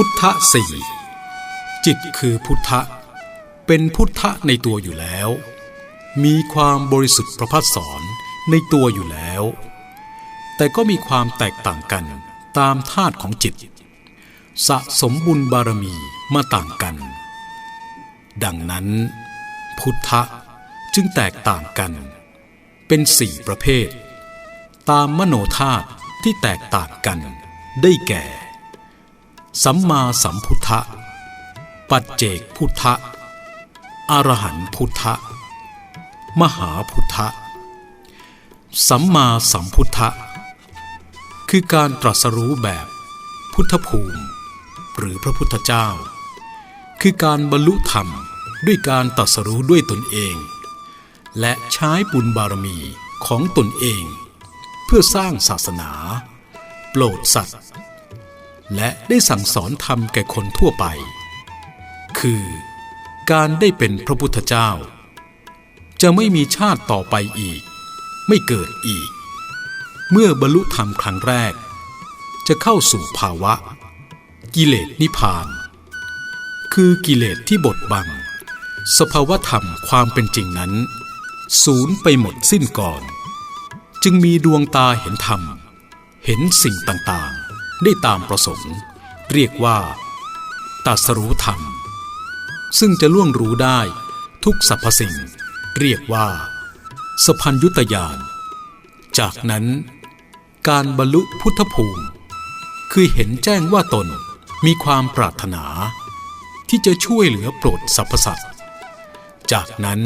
พุทธสี่จิตคือพุทธะ เป็นพุทธะในตัวอยู่แล้ว มีความบริสุทธิ์ประพัสสอนในตัวอยู่แล้ว แต่ก็มีความแตกต่างกันตามธาตุของจิต สะสมบุญบารมีมาต่างกัน ดังนั้น พุทธะจึงแตกต่างกัน เป็นสี่ประเภท ตามมโนธาตุที่แตกต่างกันได้แก่ สัมมาสัมพุทธะ ปัจเจกพุทธะ อรหันพุทธะ มหาพุทธะ สัมมาสัมพุทธะ คือการตรัสรู้แบบพุทธภูมิ หรือพระพุทธเจ้า คือการบรรลุธรรมด้วยการตรัสรู้ด้วยตนเอง และใช้บุญบารมีของตนเอง เพื่อสร้างศาสนา โปรดสัตว์ และได้สั่งสอนธรรมแก่คนทั่วไป คือ การได้เป็นพระพุทธเจ้า จะไม่มีชาติต่อไปอีก ไม่เกิดอีก เมื่อบรรลุธรรมครั้งแรก จะเข้าสู่ภาวะ กิเลสนิพพาน คือกิเลสที่บดบัง สภาวธรรมความเป็นจริงนั้นสูญไปหมดสิ้นก่อน จึงมีดวงตาเห็นธรรม เห็นสิ่งต่าง ได้ตามประสงค์ เรียกว่าตัสรู้ธรรม ซึ่งจะล่วงรู้ได้ทุกสรรพสิ่ง เรียกว่าสพัญยุตยานจากนั้น การบรรลุพุทธภูมิ คือเห็นแจ้งว่าตนมีความปรารถนา ที่จะช่วยเหลือโปรดสรรพสัตว์จากนั้น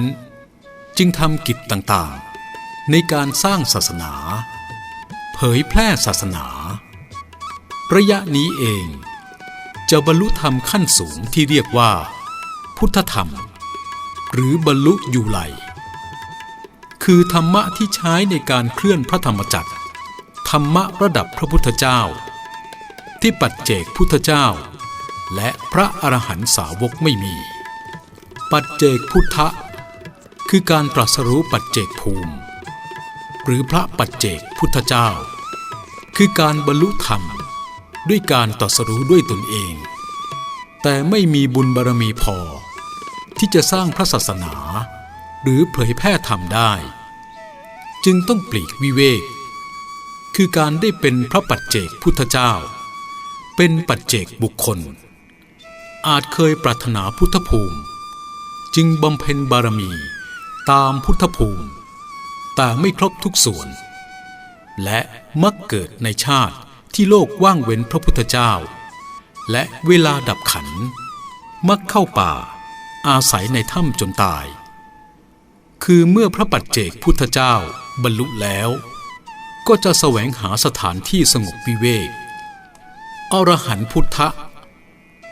จึงทำกิจต่างๆ ในการสร้างศาสนา เผยแพร่ศาสนา ระยะนี้เอง จะบรรลุธรรมขั้นสูงที่เรียกว่า พุทธธรรม หรือบรรลุอยู่ไหล คือธรรมะที่ใช้ในการเคลื่อนพระธรรมจักร ธรรมะระดับพระพุทธเจ้า ที่ปัจเจกพุทธเจ้า และพระอรหันตสาวกไม่มี ปัจเจกพุทธะคือการตรัสรู้ปัจเจกภูมิ หรือพระปัจเจกพุทธเจ้า คือการบรรลุธรรม ด้วยการตรัสรู้ด้วยตนเอง แต่ไม่มีบุญบารมีพอ ที่จะสร้างพระศาสนา หรือเผยแพร่ธรรมได้ จึงต้องปลีกวิเวก คือการได้เป็นพระปัจเจกพุทธเจ้า เป็นปัจเจกบุคคล อาจเคยปรารถนาพุทธภูมิ จึงบำเพ็ญบารมีตามพุทธภูมิแต่ไม่ครบทุกส่วน และมักเกิดในชาติ ที่โลกว่างเว้นพระพุทธเจ้า และเวลาดับขัน มักเข้าป่า อาศัยในถ้ำจนตาย คือเมื่อพระปัจเจกพุทธเจ้าบรรลุแล้ว ก็จะแสวงหาสถานที่สงบวิเวก อรหันพุทธะ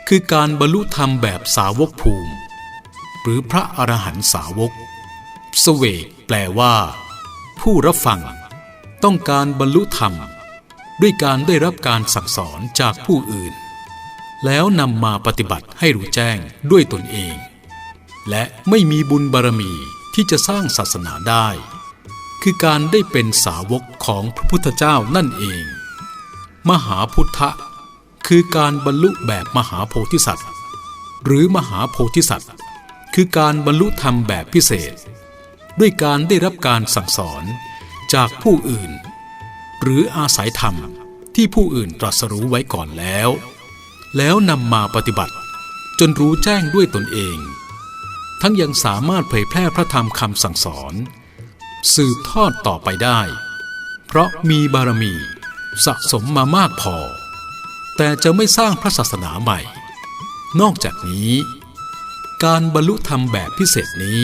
คือการบรรลุธรรมแบบสาวกภูมิ หรือพระอรหันสาวก สเวกแปลว่า ผู้รับฟัง ต้องการบรรลุธรรม ด้วยการได้รับการสั่งสอนจากผู้อื่น แล้วนำมาปฏิบัติให้รู้แจ้งด้วยตนเอง และไม่มีบุญบารมีที่จะสร้างศาสนาได้ คือการได้เป็นสาวกของพระพุทธเจ้านั่นเอง มหาพุทธะคือการบรรลุแบบมหาโพธิสัตว์ หรือมหาโพธิสัตว์ คือการบรรลุธรรมแบบพิเศษ ด้วยการได้รับการสั่งสอนจากผู้อื่น หรืออาศัยธรรมที่ผู้อื่นตรัสรู้ไว้ก่อนแล้ว แล้วนำมาปฏิบัติ จนรู้แจ้งด้วยตนเอง ทั้งยังสามารถเผยแพร่พระธรรมคำสั่งสอน สืบทอดต่อไปได้ เพราะมีบารมีสะสมมามากพอ แต่จะไม่สร้างพระศาสนาใหม่ นอกจากนี้ การบรรลุธรรมแบบพิเศษนี้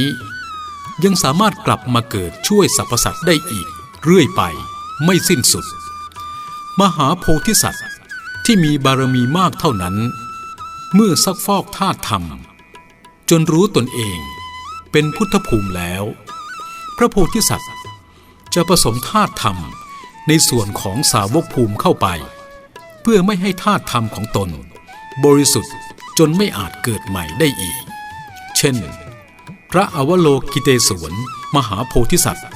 ยังสามารถกลับมาเกิดช่วยสรรพสัตว์ได้อีกเรื่อยไป ไม่สิ้นสุด มหาโพธิสัตว์ที่มีบารมีมากเท่านั้น เมื่อซักฟอกธาตุธรรม จนรู้ตนเองเป็นพุทธภูมิแล้ว พระโพธิสัตว์จะผสมธาตุธรรมในส่วนของสาวกภูมิเข้าไป เพื่อไม่ให้ธาตุธรรมของตน บริสุทธิ์จนไม่อาจเกิดใหม่ได้อีก เช่น พระอวโลกิเตศวนมหาโพธิสัตว์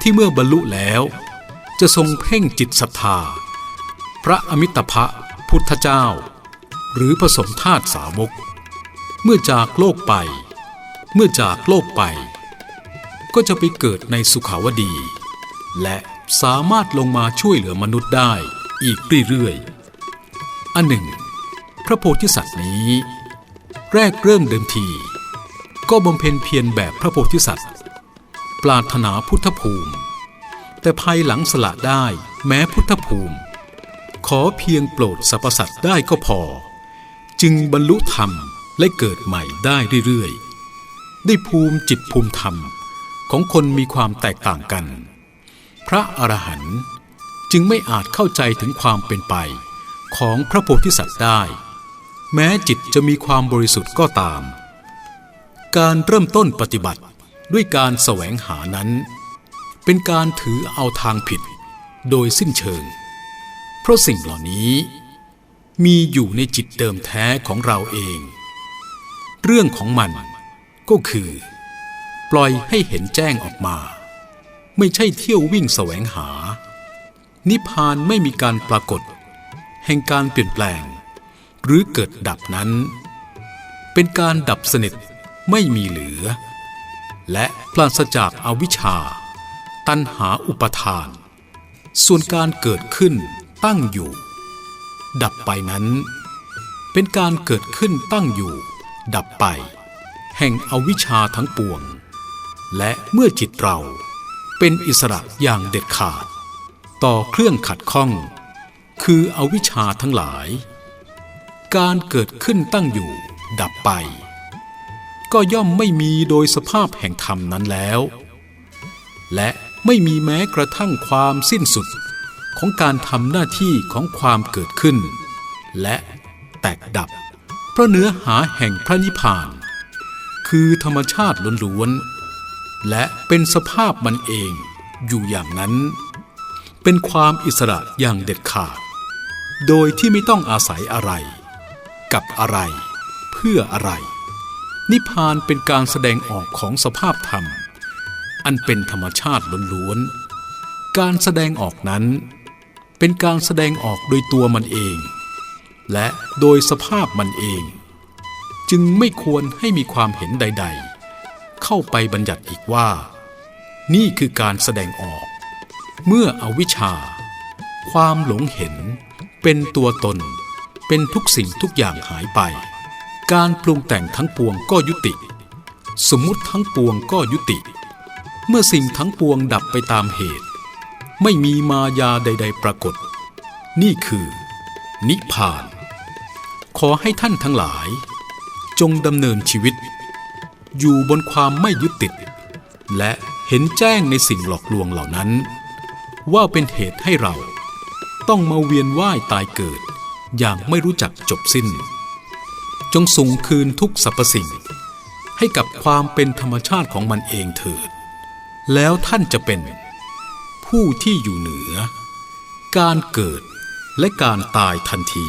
ที่เมื่อบรรลุแล้ว จะทรงเพ่งจิตศรัทธา พระอมิตภะพุทธเจ้า หรือผสมธาตุสาวก เมื่อจากโลกไป เมื่อจากโลกไป ก็จะไปเกิดในสุขาวดี และสามารถลงมาช่วยเหลือมนุษย์ได้อีกเรื่อยๆ อันหนึ่ง พระโพธิสัตว์นี้ แรกเริ่มเดิมที ก็บำเพ็ญเพียรแบบพระโพธิสัตว์ ปรารถนาพุทธภูมิ แต่ภายหลังสละได้แม้พุทธภูมิ ขอเพียงโปรดสรรพสัตว์ได้ก็พอ จึงบรรลุธรรมและเกิดใหม่ได้เรื่อยๆ ได้ภูมิจิตภูมิธรรมของคนมีความแตกต่างกัน พระอรหันต์จึงไม่อาจเข้าใจถึงความเป็นไปของพระโพธิสัตว์ได้ แม้จิตจะมีความบริสุทธิ์ก็ตาม การเริ่มต้นปฏิบัติด้วยการแสวงหานั้น เป็นการถือเอาทางผิดโดยสิ้นเชิง เพราะสิ่งเหล่านี้มีอยู่ในจิตเดิมแท้ของเราเอง เรื่องของมันก็คือ ปล่อยให้เห็นแจ้งออกมา ไม่ใช่เที่ยววิ่งแสวงหา นิพพานไม่มีการปรากฏ แห่งการเปลี่ยนแปลง หรือเกิดดับนั้น เป็นการดับสนิทไม่มีเหลือ และปราศจากอาวิชชา ตัณหาอุปทาน ส่วนการเกิดขึ้นตั้งอยู่ ดับไปนั้น เป็นการเกิดขึ้นตั้งอยู่ ดับไป แห่งอวิชชาทั้งปวง และเมื่อจิตเราเป็นอิสระอย่างเด็ดขาด ต่อเครื่องขัดข้อง คืออวิชชาทั้งหลาย การเกิดขึ้นตั้งอยู่ ดับไป ก็ย่อมไม่มีโดยสภาพแห่งธรรมนั้นแล้ว และ ไม่มีแม้กระทั่งความสิ้นสุดของการทำหน้าที่ของความเกิดขึ้น และแตกดับ เพราะเนื้อหาแห่งพระนิพพาน คือธรรมชาติล้วนๆและเป็นสภาพมันเองอยู่อย่างนั้น เป็นความอิสระอย่างเด็ดขาด โดยที่ไม่ต้องอาศัยอะไร กับอะไร เพื่ออะไร นิพพานเป็นการแสดงออกของสภาพธรรม อันเป็นธรรมชาติล้วนๆ การแสดงออกนั้น เป็นการแสดงออกโดยตัวมันเอง และโดยสภาพมันเอง จึงไม่ควรให้มีความเห็นใด ๆ เข้าไปบัญญัติอีกว่า นี่คือการแสดงออก เมื่ออวิชชา ความหลงเห็น เป็นตัวตน เป็นทุกสิ่งทุกอย่างหายไป การปรุงแต่งทั้งปวงก็ยุติ สมมุติทั้งปวงก็ยุติ เมื่อสิ่งทั้งปวงดับไปตามเหตุ ไม่มีมายาใด ๆ ปรากฏ นี่คือ นิพพาน ขอให้ท่านทั้งหลาย จงดำเนินชีวิต อยู่บนความไม่ยึดติด และเห็นแจ้งในสิ่งหลอกลวงเหล่านั้น ว่าเป็นเหตุให้เราต้องมาเวียนว่ายตายเกิด อย่างไม่รู้จักจบสิ้น จงส่งคืนทุกสรรพสิ่ง ให้กับความเป็นธรรมชาติของมันเองเถิด แล้วท่านจะเป็นผู้ที่อยู่เหนือ การเกิดและการตายทันที